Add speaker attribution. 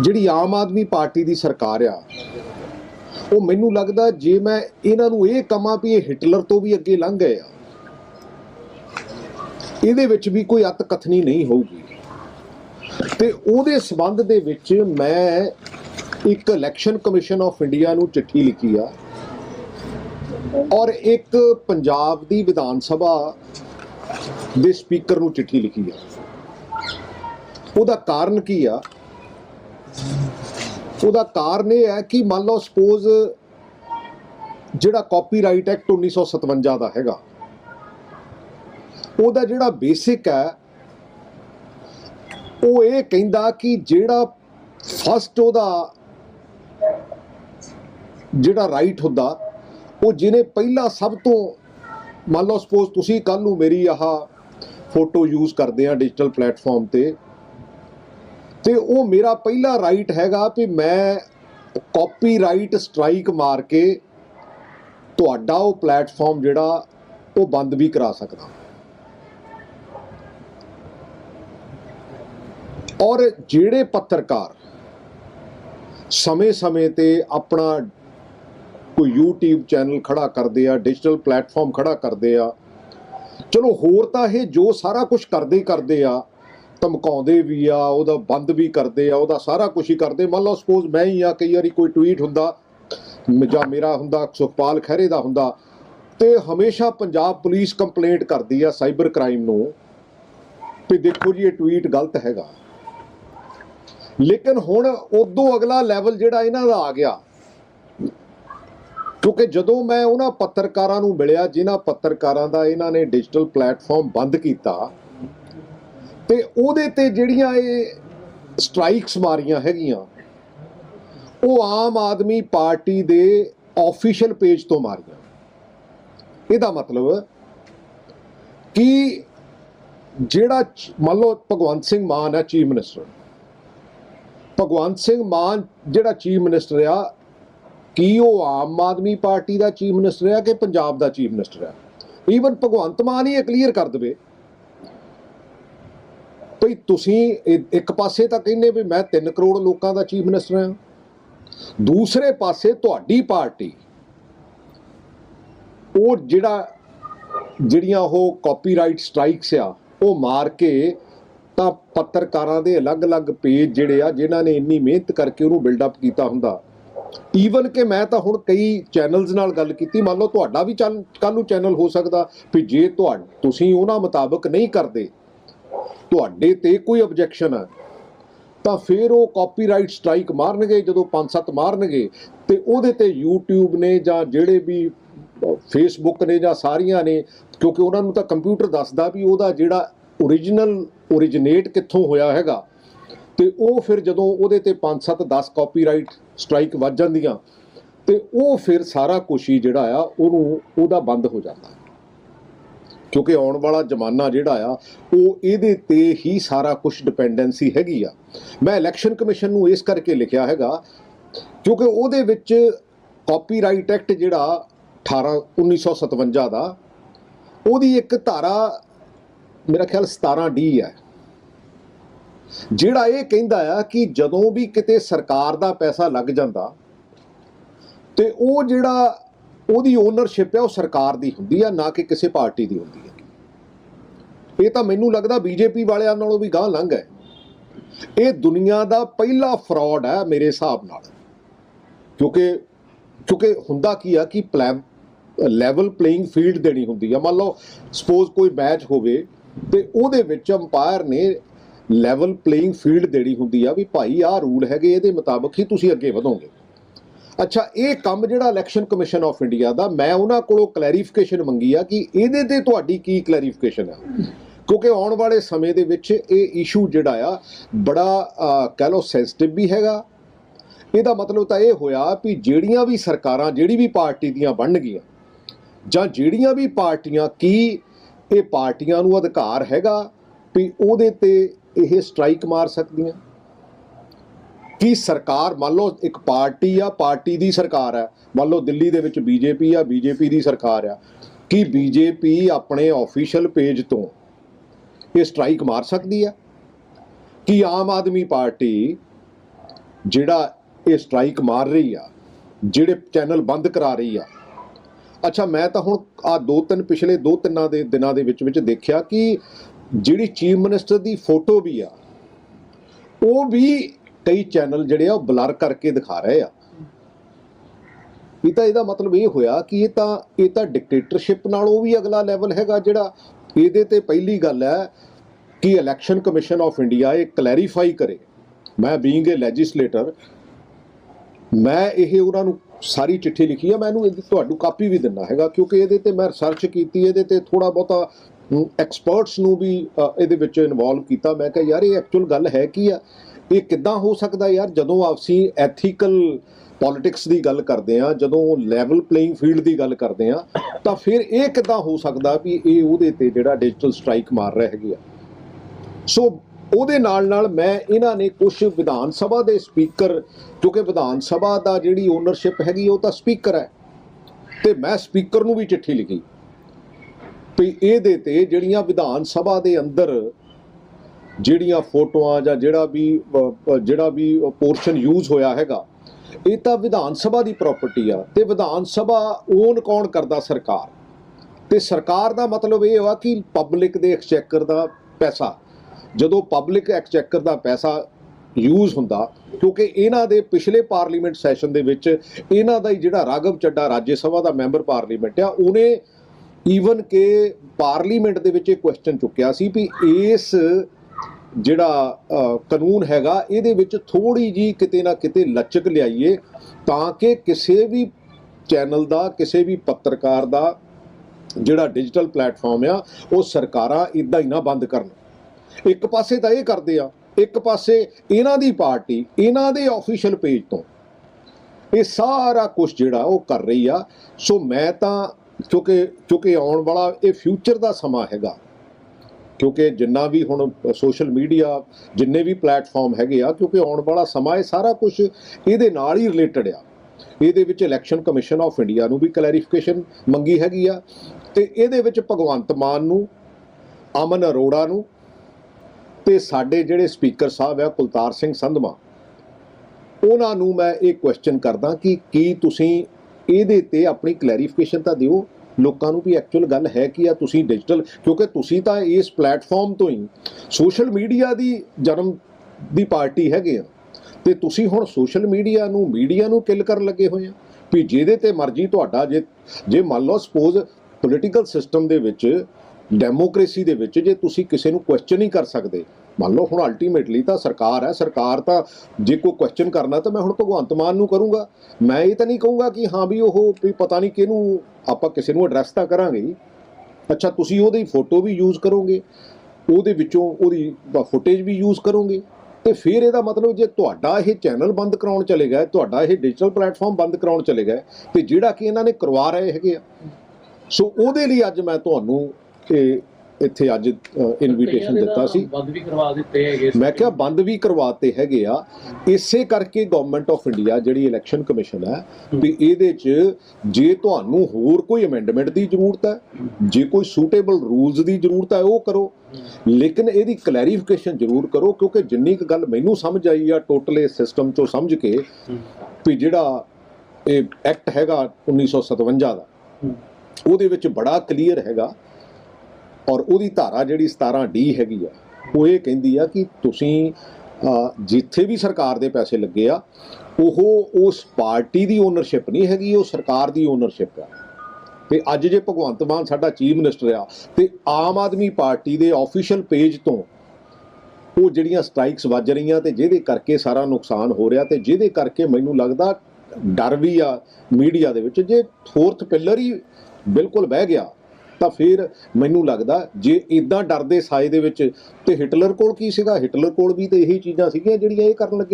Speaker 1: ਜਿਹੜੀ ਆਮ ਆਦਮੀ ਪਾਰਟੀ ਦੀ ਸਰਕਾਰ ਆ, ਉਹ ਮੈਨੂੰ ਲੱਗਦਾ ਜੇ ਮੈਂ ਇਹਨਾਂ ਨੂੰ ਇਹ ਕਮਾਂ ਵੀ ਇਹ ਹਿਟਲਰ ਤੋਂ ਵੀ ਅੱਗੇ ਲੰਘ ਗਏ ਆ, ਇਹਦੇ ਵਿੱਚ ਵੀ ਕੋਈ ਅਤ ਕਥਨੀ ਨਹੀਂ ਹੋਊਗੀ। ਤੇ ਉਹਦੇ ਸਬੰਧ ਦੇ ਵਿੱਚ ਮੈਂ ਇੱਕ ਇਲੈਕਸ਼ਨ ਕਮਿਸ਼ਨ ਆਫ ਇੰਡੀਆ ਨੂੰ ਚਿੱਠੀ ਲਿਖੀ ਆ ਔਰ ਇੱਕ ਪੰਜਾਬ ਦੀ ਵਿਧਾਨ ਸਭਾ ਦੇ ਸਪੀਕਰ ਨੂੰ ਚਿੱਠੀ ਲਿਖੀ ਆ। ਉਹਦਾ ਕਾਰਨ ਕੀ ਆ? ਉਹਦਾ ਕਾਰਨ ਇਹ ਹੈ ਕਿ ਮੰਨ ਲਓ ਸਪੋਜ਼ ਜਿਹੜਾ ਕਾਪੀਰਾਈਟ ਐਕਟ 1957 ਦਾ ਹੈਗਾ, ਉਹਦਾ ਜਿਹੜਾ ਬੇਸਿਕ ਹੈ, ਉਹ ਇਹ ਕਹਿੰਦਾ ਕਿ ਜਿਹੜਾ ਫਸਟ ਉਹਦਾ ਜਿਹੜਾ ਰਾਈਟ ਹੁੰਦਾ, ਉਹ ਜਿਹਨੇ ਪਹਿਲਾਂ ਸਭ ਤੋਂ ਮੰਨ ਲਓ ਸਪੋਜ਼ ਤੁਸੀਂ ਕੱਲ ਨੂੰ ਮੇਰੀ ਆਹ ਫੋਟੋ ਯੂਜ਼ ਕਰਦੇ ਆ ਡਿਜੀਟਲ ਪਲੇਟਫਾਰਮ ਤੇ ਤੇ ਉਹ ਮੇਰਾ ਪਹਿਲਾ ਰਾਈਟ ਹੈਗਾ ਵੀ ਮੈਂ ਕਾਪੀਰਾਈਟ ਸਟ੍ਰਾਈਕ ਮਾਰ ਕੇ ਤੁਹਾਡਾ ਉਹ ਪਲੇਟਫਾਰਮ ਜਿਹੜਾ ਉਹ ਬੰਦ ਵੀ ਕਰਾ ਸਕਦਾ। ਔਰ ਜਿਹੜੇ ਪੱਤਰਕਾਰ ਸਮੇਂ-ਸਮੇਂ ਤੇ ਆਪਣਾ ਕੋਈ YouTube ਚੈਨਲ ਖੜਾ ਕਰਦੇ ਆ ਡਿਜੀਟਲ ਪਲੇਟਫਾਰਮ ਖੜਾ ਕਰਦੇ ਆ, ਚਲੋ ਹੋਰ ਤਾਂ ਇਹ ਜੋ ਸਾਰਾ ਕੁਝ ਕਰਦੇ ਕਰਦੇ ਆ ਧਮਕਾਉਂਦੇ ਵੀ ਆ, ਉਹਦਾ ਬੰਦ ਵੀ ਕਰਦੇ ਆ, ਉਹਦਾ ਸਾਰਾ ਕੁਝ ਹੀ ਕਰਦੇ। ਮੰਨ ਲਓ ਸਪੋਜ਼ ਮੈਂ ਹੀ ਆ, ਕਈ ਵਾਰੀ ਕੋਈ ਟਵੀਟ ਹੁੰਦਾ ਜਾਂ ਮੇਰਾ ਹੁੰਦਾ, ਸੁਖਪਾਲ ਖਹਿਰੇ ਦਾ ਹੁੰਦਾ, ਤੇ ਹਮੇਸ਼ਾ ਪੰਜਾਬ ਪੁਲਿਸ ਕੰਪਲੇਂਟ ਕਰਦੀ ਆ ਸਾਈਬਰ ਕ੍ਰਾਈਮ ਨੂੰ ਵੀ ਦੇਖੋ ਜੀ, ਇਹ ਟਵੀਟ ਗਲਤ ਹੈਗਾ। ਲੇਕਿਨ ਹੁਣ ਉਦੋਂ ਅਗਲਾ ਲੈਵਲ ਜਿਹੜਾ ਇਹਨਾਂ ਦਾ ਆ ਗਿਆ, ਕਿਉਂਕਿ ਜਦੋਂ ਮੈਂ ਉਹਨਾਂ ਪੱਤਰਕਾਰਾਂ ਨੂੰ ਮਿਲਿਆ, ਜਿਨ੍ਹਾਂ ਪੱਤਰਕਾਰਾਂ ਦਾ ਇਹਨਾਂ ਨੇ ਡਿਜੀਟਲ ਪਲੇਟਫਾਰਮ ਬੰਦ ਕੀਤਾ ਤੇ ਉਹਦੇ ਤੇ ਜਿਹੜੀਆਂ ਇਹ ਸਟ੍ਰਾਈਕਸ ਮਾਰੀਆਂ ਹੈਗੀਆਂ, ਉਹ ਆਮ ਆਦਮੀ ਪਾਰਟੀ ਦੇ ਆਫੀਸ਼ੀਅਲ ਪੇਜ ਤੋਂ ਮਾਰੀਆਂ। ਇਹਦਾ ਮਤਲਬ ਕਿ ਜਿਹੜਾ ਮੰਨ ਲਓ ਭਗਵੰਤ ਸਿੰਘ ਮਾਨ ਹੈ ਚੀਫ ਮਿਨਿਸਟਰ। ਭਗਵੰਤ ਸਿੰਘ ਮਾਨ ਜਿਹੜਾ ਚੀਫ ਮਿਨਿਸਟਰ ਆ, ਕੀ ਉਹ ਆਮ ਆਦਮੀ ਪਾਰਟੀ ਦਾ ਚੀਫ ਮਿਨਿਸਟਰ ਆ ਕਿ ਪੰਜਾਬ ਦਾ ਚੀਫ ਮਿਨਿਸਟਰ ਆ? ਈਵਨ ਭਗਵੰਤ ਮਾਨ ਹੀ ਇਹ ਕਲੀਅਰ ਕਰ ਦਵੇ। ਭਈ ਤੁਸੀਂ ਇੱਕ ਪਾਸੇ ਤਾਂ ਕਹਿੰਦੇ ਵੀ ਮੈਂ 3 ਕਰੋੜ ਲੋਕਾਂ ਦਾ ਚੀਫ ਮਿਨਿਸਟਰ ਹਾਂ। ਦੂਸਰੇ ਪਾਸੇ ਤੁਹਾਡੀ ਪਾਰਟੀ, ਉਹ ਜਿਹੜਾ, ਜਿਹੜੀਆਂ ਉਹ ਕਾਪੀਰਾਈਟ ਸਟ੍ਰਾਈਕਸ ਆ, ਉਹ ਮਾਰ ਕੇ ਤਾਂ ਪੱਤਰਕਾਰਾਂ ਦੇ ਅਲੱਗ-ਅਲੱਗ ਪੇਜ ਜਿਹੜੇ ਆ, ਜਿਨ੍ਹਾਂ ਨੇ ਇੰਨੀ ਮਿਹਨਤ ਕਰਕੇ ਉਹਨੂੰ ਬਿਲਡ ਅਪ ਕੀਤਾ ਹੁੰਦਾ। ਈਵਨ ਕਿ ਮੈਂ ਤਾਂ ਹੁਣ ਕਈ ਚੈਨਲਸ ਨਾਲ ਗੱਲ ਕੀਤੀ, ਮੰਨ ਲਓ ਤੁਹਾਡਾ ਵੀ ਕੱਲ ਨੂੰ ਚੈਨਲ ਹੋ ਸਕਦਾ ਵੀ ਜੇ ਤੁਹਾ, ਤੁਸੀਂ ਉਹਨਾਂ ਮੁਤਾਬਕ ਨਹੀਂ ਕਰਦੇ ਤੁਹਾਡੇ ਤੇ ਕੋਈ ਆਬਜੈਕਸ਼ਨ ਹੈ ਤਾਂ ਫਿਰ ਉਹ ਕਾਪੀਰਾਈਟ ਸਟ੍ਰਾਈਕ ਮਾਰਨਗੇ, ਜਦੋਂ 5-7 ਮਾਰਨਗੇ, ਤੇ ਉਹਦੇ ਤੇ YouTube ਨੇ ਜਾਂ ਜਿਹੜੇ ਵੀ ਫੇਸਬੁੱਕ ਨੇ ਜਾਂ ਸਾਰੀਆਂ ਨੇ, ਕਿਉਂਕਿ ਉਹਨਾਂ ਨੂੰ ਤਾਂ ਕੰਪਿਊਟਰ ਦੱਸਦਾ ਵੀ ਉਹਦਾ ਜਿਹੜਾ origignal originate ਕਿੱਥੋਂ ਹੋਇਆ ਹੈਗਾ, ਤੇ ਉਹ ਫਿਰ ਜਦੋਂ ਉਹਦੇ ਤੇ 5-7 10 ਕਾਪੀਰਾਈਟ ਸਟ੍ਰਾਈਕ ਵੱਜ ਜਾਂਦੀਆਂ, ਤੇ ਉਹ ਫਿਰ ਸਾਰਾ ਕੁਛ ਹੀ ਜਿਹੜਾ ਆ, ਉਹਨੂੰ, ਉਹਦਾ ਬੰਦ ਹੋ ਜਾਂਦਾ। ਕਿਉਂਕਿ ਆਉਣ ਵਾਲਾ ਜ਼ਮਾਨਾ ਜਿਹੜਾ ਆ, ਉਹ ਇਹਦੇ ਤੇ ਹੀ ਸਾਰਾ ਕੁਝ ਡਿਪੈਂਡੈਂਸੀ ਹੈਗੀ ਆ। ਮੈਂ ਇਲੈਕਸ਼ਨ ਕਮਿਸ਼ਨ ਨੂੰ ਇਸ ਕਰਕੇ ਲਿਖਿਆ ਹੈਗਾ, ਕਿਉਂਕਿ ਉਹਦੇ ਵਿੱਚ ਕਾਪੀਰਾਈਟ ਐਕਟ ਜਿਹੜਾ 18 1957 ਦਾ, ਉਹਦੀ ਇੱਕ ਧਾਰਾ ਮੇਰਾ ਖਿਆਲ 17 ਡੀ ਹੈ। ਜਿਹੜਾ ਇਹ ਕਹਿੰਦਾ ਆ ਕਿ ਜਦੋਂ ਵੀ ਕਿਤੇ ਸਰਕਾਰ ਦਾ ਪੈਸਾ ਲੱਗ ਜਾਂਦਾ, ਤੇ ਉਹ ਜਿਹੜਾ ਉਹਦੀ ਓਨਰਸ਼ਿਪ ਹੈ, ਉਹ ਸਰਕਾਰ ਦੀ ਹੁੰਦੀ ਆ, ਨਾ ਕਿ ਕਿਸੇ ਪਾਰਟੀ ਦੀ ਹੁੰਦੀ ਹੈ ਇਹ ਤਾਂ ਮੈਨੂੰ ਲੱਗਦਾ ਬੀਜੇਪੀ ਵਾਲਿਆਂ ਨਾਲੋਂ ਵੀ ਗਾਂ ਲੰਘ ਹੈ ਇਹ ਦੁਨੀਆ ਦਾ ਪਹਿਲਾ ਫਰਾਡ ਹੈ ਮੇਰੇ ਹਿਸਾਬ ਨਾਲ। ਕਿਉਂਕਿ ਕਿਉਂਕਿ ਹੁੰਦਾ ਕੀ ਆ ਕਿ ਲੈਵਲ ਪਲੇਇੰਗ ਫੀਲਡ ਦੇਣੀ ਹੁੰਦੀ ਆ। ਮੰਨ ਲਓ ਸਪੋਜ਼ ਕੋਈ ਮੈਚ ਹੋਵੇ, ਤੇ ਉਹਦੇ ਵਿੱਚ ਅੰਪਾਇਰ ਨੇ ਲੈਵਲ ਪਲੇਇੰਗ ਫੀਲਡ ਦੇਣੀ ਹੁੰਦੀ ਆ ਵੀ ਭਾਈ ਆਹ ਰੂਲ ਹੈਗੇ, ਇਹਦੇ ਮੁਤਾਬਕ ਹੀ ਤੁਸੀਂ ਅੱਗੇ ਵਧੋਗੇ। ਅੱਛਾ ਇਹ ਕੰਮ ਜਿਹੜਾ ਇਲੈਕਸ਼ਨ ਕਮਿਸ਼ਨ ਆਫ ਇੰਡੀਆ ਦਾ ਮੈਂ ਉਹਨਾਂ ਕੋਲੋਂ ਕਲੈਰੀਫਿਕੇਸ਼ਨ ਮੰਗੀ ਆ ਕਿ ਇਹਦੇ ਤੇ ਤੁਹਾਡੀ ਕੀ ਕਲੈਰੀਫਿਕੇਸ਼ਨ ਆ? ਕਿਉਂਕਿ ਆਉਣ ਵਾਲੇ ਸਮੇਂ ਦੇ ਵਿੱਚ ਇਹ ਇਸ਼ੂ ਜਿਹੜਾ ਆ ਬੜਾ ਅਹ, ਕਹਿ ਲਓ ਸੈਂਸਿਟਿਵ ਵੀ ਹੈਗਾ। ਇਹਦਾ ਮਤਲਬ ਤਾਂ ਇਹ ਹੋਇਆ ਵੀ ਜਿਹੜੀਆਂ ਵੀ ਸਰਕਾਰਾਂ ਜਿਹੜੀ ਵੀ ਪਾਰਟੀ ਦੀਆਂ ਬਣਨਗੀਆਂ ਜਾਂ ਜਿਹੜੀਆਂ ਵੀ ਪਾਰਟੀਆਂ ਕੀ ਇਹ ਪਾਰਟੀਆਂ ਨੂੰ ਅਧਿਕਾਰ ਹੈਗਾ ਵੀ ਉਹਦੇ ਤੇ ਇਹ ਸਟ੍ਰਾਈਕ ਮਾਰ ਸਕਦੀਆਂ? ਕੀ ਸਰਕਾਰ ਮੰਨ ਲਓ ਇੱਕ ਪਾਰਟੀ ਆ, ਪਾਰਟੀ ਦੀ ਸਰਕਾਰ ਆ, ਮੰਨ ਲਓ ਦਿੱਲੀ ਦੇ ਵਿੱਚ ਬੀਜੇਪੀ ਆ, ਬੀਜੇਪੀ ਦੀ ਸਰਕਾਰ ਆ, ਕੀ ਬੀਜੇਪੀ ਆਪਣੇ ਆਫੀਸ਼ੀਅਲ ਪੇਜ ਤੋਂ ਇਹ ਸਟ੍ਰਾਈਕ ਮਾਰ ਸਕਦੀ ਆ? ਕਿ ਆਮ ਆਦਮੀ ਪਾਰਟੀ ਜਿਹੜਾ ਇਹ ਸਟ੍ਰਾਈਕ ਮਾਰ ਰਹੀ ਆ, ਜਿਹੜੇ ਚੈਨਲ ਬੰਦ ਕਰਾ ਰਹੀ ਆ? ਅੱਛਾ, ਮੈਂ ਤਾਂ ਹੁਣ ਆ ਦੋ ਤਿੰਨ ਪਿਛਲੇ ਦੋ ਤਿੰਨਾਂ ਦੇ ਦਿਨਾਂ ਦੇ ਵਿੱਚ ਵਿੱਚ ਦੇਖਿਆ ਕਿ ਜਿਹੜੀ ਚੀਫ ਮਿਨਿਸਟਰ ਦੀ ਫੋਟੋ ਵੀ ਆ, ਉਹ ਵੀ ਕਈ ਚੈਨਲ ਜਿਹੜੇ ਆ ਉਹ ਬਲਰ ਕਰਕੇ ਦਿਖਾ ਰਹੇ ਆ। ਇਹ ਤਾਂ ਇਹਦਾ ਮਤਲਬ ਇਹ ਹੋਇਆ ਕਿ ਇਹ ਤਾਂ ਇਹ ਤਾਂ ਡਿਕਟੇਟਰਸ਼ਿਪ ਨਾਲੋਂ ਵੀ ਅਗਲਾ ਲੈਵਲ ਹੈਗਾ ਜਿਹੜਾ ਇਹਦੇ ਤੇ ਪਹਿਲੀ ਗੱਲ ਹੈ ਕਿ ਇਲੈਕਸ਼ਨ ਕਮਿਸ਼ਨ ਆਫ ਇੰਡੀਆ ਇਹ ਕਲੈਰੀਫਾਈ ਕਰੇ। ਮੈਂ ਬੀਇੰਗ ਅ ਲੈਜਿਸਲੇਟਰ ਮੈਂ ਇਹ ਉਹਨਾਂ ਨੂੰ ਸਾਰੀ ਚਿੱਠੀ ਲਿਖੀ ਆ, ਮੈਂ ਇਹਨੂੰ ਇਹਦੀ ਤੁਹਾਨੂੰ ਕਾਪੀ ਵੀ ਦਿੰਦਾ ਹੈਗਾ ਕਿਉਂਕਿ ਇਹਦੇ ਤੇ ਮੈਂ ਰਿਸਰਚ ਕੀਤੀ, ਇਹਦੇ ਤੇ ਥੋੜਾ ਬਹੁਤਾ ਐਕਸਪਰਟਸ ਨੂੰ ਵੀ ਇਹਦੇ ਵਿੱਚ ਇਨਵੋਲਵ ਕੀਤਾ। ਮੈਂ ਕਿਹਾ ਯਾਰ ਇਹ ਐਕਚੁਅਲ ਗੱਲ ਹੈ ਕੀ ਆ। ਇਹ ਕਿੱਦਾਂ ਹੋ ਸਕਦਾ ਯਾਰ? ਜਦੋਂ ਅਸੀਂ ਐਥੀਕਲ ਪੋਲਿਟਿਕਸ ਦੀ ਗੱਲ ਕਰਦੇ ਆ ਜਦੋਂ ਲੈਵਲ ਪਲੇਇੰਗ ਫੀਲਡ ਦੀ ਗੱਲ ਕਰਦੇ ਆ ਤਾਂ ਫਿਰ ਇਹ ਕਿੱਦਾਂ ਹੋ ਸਕਦਾ ਵੀ ਇਹ ਉਹਦੇ ਤੇ ਜਿਹੜਾ ਡਿਜੀਟਲ ਸਟ੍ਰਾਈਕ ਮਾਰ ਰਹੇ ਹੈਗੇ ਆ? ਸੋ ਉਹਦੇ ਨਾਲ ਨਾਲ ਮੈਂ ਇਹਨਾਂ ਨੇ ਕੁਝ ਵਿਧਾਨ ਸਭਾ ਦੇ ਸਪੀਕਰ ਕਿਉਂਕਿ ਵਿਧਾਨ ਸਭਾ ਦਾ ਜਿਹੜੀ ਓਨਰਸ਼ਿਪ ਹੈਗੀ ਉਹ ਤਾਂ ਸਪੀਕਰ ਹੈ। ਤੇ ਮੈਂ ਸਪੀਕਰ ਨੂੰ ਵੀ ਚਿੱਠੀ ਲਿਖੀ। ਵੀ ਇਹਦੇ ਤੇ ਜਿਹੜੀਆਂ ਵਿਧਾਨ ਸਭਾ ਦੇ ਅੰਦਰ ਜਿਹੜੀਆਂ ਫੋਟੋਆਂ ਜਾਂ ਜਿਹੜਾ ਵੀ ਜਿਹੜਾ ਵੀ ਪੋਰਸ਼ਨ ਯੂਜ਼ ਹੋਇਆ ਹੈਗਾ, ਇਹ ਤਾਂ ਵਿਧਾਨ ਸਭਾ ਦੀ ਪ੍ਰਾਪਰਟੀ ਆ ਤੇ ਵਿਧਾਨ ਸਭਾ ਓਨ ਕੌਣ ਕਰਦਾ ਸਰਕਾਰ? ਤੇ ਸਰਕਾਰ ਦਾ ਮਤਲਬ ਇਹ ਹੋਆ ਕਿ ਪਬਲਿਕ ਦੇ ਐਕਸਚੈਕਰ ਦਾ ਪੈਸਾ, ਜਦੋਂ ਪਬਲਿਕ ਐਕਸਚੈਕਰ ਦਾ ਪੈਸਾ ਯੂਜ਼ ਹੁੰਦਾ, ਕਿਉਂਕਿ ਇਹਨਾਂ ਦੇ ਪਿਛਲੇ ਪਾਰਲੀਮੈਂਟ ਸੈਸ਼ਨ ਦੇ ਵਿੱਚ ਇਹਨਾਂ ਦਾ ਹੀ ਜਿਹੜਾ ਰਾਘਵ ਚੱਡਾ ਰਾਜ ਸਭਾ ਦਾ ਮੈਂਬਰ ਪਾਰਲੀਮੈਂਟ ਆ, ਉਹਨੇ ਈਵਨ ਕਿ ਪਾਰਲੀਮੈਂਟ ਦੇ ਵਿੱਚ ਇਹ ਕੁਐਸਚਨ ਚੁੱਕਿਆ ਸੀ ਵੀ ਇਸ ਜਿਹੜਾ ਕਾਨੂੰਨ ਹੈਗਾ, ਇਹਦੇ ਵਿੱਚ ਥੋੜੀ ਜੀ ਕਿਤੇ ਨਾ ਕਿਤੇ ਲਚਕ ਲਿਆਈਏ ਤਾਂ ਕਿ ਕਿਸੇ ਵੀ ਚੈਨਲ ਦਾ, ਕਿਸੇ ਵੀ ਪੱਤਰਕਾਰ ਦਾ ਜਿਹੜਾ ਡਿਜੀਟਲ ਪਲੇਟਫਾਰਮ ਆ, ਉਹ ਸਰਕਾਰਾਂ ਇਦਾਂ ਹੀ ਨਾ ਬੰਦ ਕਰਨ। ਇੱਕ ਪਾਸੇ ਤਾਂ ਇਹ ਕਰਦੇ ਆ, ਇੱਕ ਪਾਸੇ ਇਹਨਾਂ ਦੀ ਪਾਰਟੀ, ਇਹਨਾਂ ਦੇ ਆਫੀਸ਼ੀਅਲ ਪੇਜ ਤੋਂ ਇਹ ਸਾਰਾ ਕੁਝ ਜਿਹੜਾ ਉਹ ਕਰ ਰਹੀ ਆ। ਸੋ ਮੈਂ ਤਾਂ ਕਿਉਂਕਿ ਕਿਉਂਕਿ ਆਉਣ ਵਾਲਾ ਇਹ ਫਿਊਚਰ ਦਾ ਸਮਾਂ ਹੈਗਾ। ਕਿਉਂਕਿ ਜਿੰਨਾ ਵੀ ਹੁਣ ਸੋਸ਼ਲ ਮੀਡੀਆ ਜਿੰਨੇ ਵੀ ਪਲੇਟਫਾਰਮ ਹੈਗੇ ਆ, ਕਿਉਂਕਿ ਆਉਣ ਵਾਲਾ ਸਮਾਂ ਇਹ ਸਾਰਾ ਕੁਝ ਇਹਦੇ ਨਾਲ ਹੀ ਰਿਲੇਟਡ ਆ। ਇਹਦੇ ਵਿੱਚ ਇਲੈਕਸ਼ਨ ਕਮਿਸ਼ਨ ਆਫ ਇੰਡੀਆ ਨੂੰ ਵੀ ਕਲੈਰੀਫਿਕੇਸ਼ਨ ਮੰਗੀ ਹੈਗੀ ਆ ਤੇ ਇਹਦੇ ਵਿੱਚ ਭਗਵੰਤ ਮਾਨ ਨੂੰ, ਅਮਨ ਅਰੋੜਾ ਨੂੰ ਤੇ ਸਾਡੇ ਜਿਹੜੇ ਸਪੀਕਰ ਸਾਹਿਬ ਆ, ਕੁਲਤਾਰ ਸਿੰਘ ਸੰਧਮਾ ਉਹਨਾਂ ਨੂੰ ਮੈਂ ਇਹ ਕੁਐਸਚਨ ਕਰਦਾ ਕਿ ਕੀ ਤੁਸੀਂ ਇਹਦੇ ਤੇ ਆਪਣੀ ਕਲੈਰੀਫਿਕੇਸ਼ਨ ਤਾਂ ਦਿਓ। ਲੋਕਾਂ ਨੂੰ ਵੀ ਐਕਚੁਅਲ ਗੱਲ ਹੈ ਕੀ ਆ ਤੁਸੀਂ ਡਿਜੀਟਲ ਕਿਉਂਕਿ ਤੁਸੀਂ ਤਾਂ ਇਸ ਪਲੇਟਫਾਰਮ ਤੋਂ ਹੀ ਸੋਸ਼ਲ ਮੀਡੀਆ ਦੀ ਜਨਮ ਦੀ ਪਾਰਟੀ ਹੈਗੇ ਆ। ਤੇ ਤੁਸੀਂ ਹੁਣ ਸੋਸ਼ਲ ਮੀਡੀਆ ਨੂੰ ਮੀਡੀਆ ਨੂੰ ਕਿਲ ਕਰਨ ਲੱਗੇ ਹੋਏ ਆ। ਵੀ ਜਿਹਦੇ ਤੇ ਮਰਜ਼ੀ ਤੁਹਾਡਾ ਜੇ ਜੇ ਮੰਨ ਲਓ ਸਪੋਜ਼ ਪੋਲੀਟੀਕਲ ਸਿਸਟਮ ਦੇ ਵਿੱਚ ਡੈਮੋਕ੍ਰੇਸੀ ਦੇ ਵਿੱਚ ਜੇ ਤੁਸੀਂ ਕਿਸੇ ਨੂੰ ਕੁਐਸਚਨ ਹੀ ਕਰ ਸਕਦੇ ਮੰਨ ਲਓ ਹੁਣ ਅਲਟੀਮੇਟਲੀ ਤਾਂ ਸਰਕਾਰ ਹੈ, ਸਰਕਾਰ ਤਾਂ ਜੇ ਕੋਈ ਕੁਐਸਚਨ ਕਰਨਾ ਤਾਂ ਮੈਂ ਹੁਣ ਭਗਵੰਤ ਮਾਨ ਨੂੰ ਕਰੂੰਗਾ। ਮੈਂ ਇਹ ਤਾਂ ਨਹੀਂ ਕਹੂੰਗਾ ਕਿ ਹਾਂ ਵੀ ਉਹ ਵੀ ਪਤਾ ਨਹੀਂ ਕਿਹਨੂੰ ਆਪਾਂ ਕਿਸੇ ਨੂੰ ਐਡਰੈਸ ਤਾਂ ਕਰਾਂਗੇ ਅੱਛਾ, ਤੁਸੀਂ ਉਹਦੀ ਫੋਟੋ ਵੀ ਯੂਜ਼ ਕਰੋਗੇ, ਉਹਦੇ ਵਿੱਚੋਂ ਉਹਦੀ ਫੁਟੇਜ ਵੀ ਯੂਜ਼ ਕਰੋਗੇ। ਤੇ ਫਿਰ ਇਹਦਾ ਮਤਲਬ ਜੇ ਤੁਹਾਡਾ ਇਹ ਚੈਨਲ ਬੰਦ ਕਰਾਉਣ ਚਲੇ ਗਏ, ਤੁਹਾਡਾ ਇਹ ਡਿਜੀਟਲ ਪਲੇਟਫਾਰਮ ਬੰਦ ਕਰਾਉਣ ਚਲੇ ਗਏ, ਤੇ ਜਿਹੜਾ ਕਿ ਇਹਨਾਂ ਨੇ ਕਰਵਾ ਰਹੇ ਹੈਗੇ ਆ। ਸੋ ਉਹਦੇ ਲਈ ਅੱਜ ਮੈਂ ਤੁਹਾਨੂੰ ਇਹ ਇੱਥੇ ਅੱਜ ਇਨਵੀਟੇਸ਼ਨ ਦਿੱਤਾ ਸੀ।
Speaker 2: ਬੰਦ ਵੀ ਕਰਵਾ ਦਿੱਤੇ ਹੈਗੇ
Speaker 1: ਮੈਂ ਕਿਹਾ ਬੰਦ ਵੀ ਕਰਵਾਤੇ ਹੈਗੇ ਆ। ਇਸੇ ਕਰਕੇ ਗਵਰਨਮੈਂਟ ਆਫ ਇੰਡੀਆ ਜਿਹੜੀ ਇਲੈਕਸ਼ਨ ਕਮਿਸ਼ਨ ਹੈ ਵੀ ਇਹਦੇ 'ਚ ਜੇ ਤੁਹਾਨੂੰ ਹੋਰ ਕੋਈ ਅਮੈਂਡਮੈਂਟ ਦੀ ਜ਼ਰੂਰਤ ਹੈ ਜੇ ਕੋਈ ਸੂਟੇਬਲ ਰੂਲਸ ਦੀ ਜ਼ਰੂਰਤ ਹੈ ਉਹ ਕਰੋ। ਲੇਕਿਨ ਇਹਦੀ ਕਲੈਰੀਫਿਕੇਸ਼ਨ ਜ਼ਰੂਰ ਕਰੋ ਕਿਉਂਕਿ ਜਿੰਨੀ ਕੁ ਗੱਲ ਮੈਨੂੰ ਸਮਝ ਆਈ ਆ ਟੋਟਲ ਇਸ ਸਿਸਟਮ 'ਚੋਂ ਸਮਝ ਕੇ ਵੀ ਜਿਹੜਾ ਇਹ ਐਕਟ ਹੈਗਾ 1957 ਦਾ ਉਹਦੇ ਵਿੱਚ ਬੜਾ ਕਲੀਅਰ ਹੈਗਾ ਔਰ ਉਹਦੀ ਧਾਰਾ ਜਿਹੜੀ 17 ਡੀ ਹੈਗੀ ਆ, ਉਹ ਇਹ ਕਹਿੰਦੀ ਆ ਕਿ ਤੁਸੀਂ ਜਿੱਥੇ ਵੀ ਸਰਕਾਰ ਦੇ ਪੈਸੇ ਲੱਗੇ ਆ, ਉਹ ਉਸ ਪਾਰਟੀ ਦੀ ਓਨਰਸ਼ਿਪ ਨਹੀਂ ਹੈਗੀ, ਉਹ ਸਰਕਾਰ ਦੀ ਓਨਰਸ਼ਿਪ ਆ। ਤੇ ਅੱਜ ਜੇ ਭਗਵੰਤ ਮਾਨ ਸਾਡਾ ਚੀਫ ਮਿਨਿਸਟਰ ਆ, ਤੇ ਆਮ ਆਦਮੀ ਪਾਰਟੀ ਦੇ ਆਫੀਸ਼ੀਅਲ ਪੇਜ ਤੋਂ ਉਹ ਜਿਹੜੀਆਂ ਸਟ੍ਰਾਈਕਸ ਵੱਜ ਰਹੀਆਂ ਤੇ ਜਿਹਦੇ ਕਰਕੇ ਸਾਰਾ ਨੁਕਸਾਨ ਹੋ ਰਿਹਾ ਤੇ ਜਿਹਦੇ ਕਰਕੇ ਮੈਨੂੰ ਲੱਗਦਾ ਡਰ ਵੀ ਆ ਮੀਡੀਆ ਦੇ ਵਿੱਚ, ਜੇ ਫੋਰਥ ਪਿਲਰ ਹੀ ਬਿਲਕੁਲ ਬਹਿ ਗਿਆ ਤਾਂ ਫਿਰ ਮੈਨੂੰ ਲੱਗਦਾ ਜੇ ਇਦਾਂ ਡਰਦੇ ਸਾਏ ਦੇ ਵਿੱਚ, ਤੇ ਹਿਟਲਰ ਕੋਲ ਕੀ ਸੀਗਾ? ਹਿਟਲਰ ਕੋਲ ਵੀ ਤੇ ਇਹੀ ਚੀਜ਼ਾਂ ਸੀਗੀਆਂ ਜਿਹੜੀਆਂ ਇਹ ਕਰਨ ਲੱਗੇ।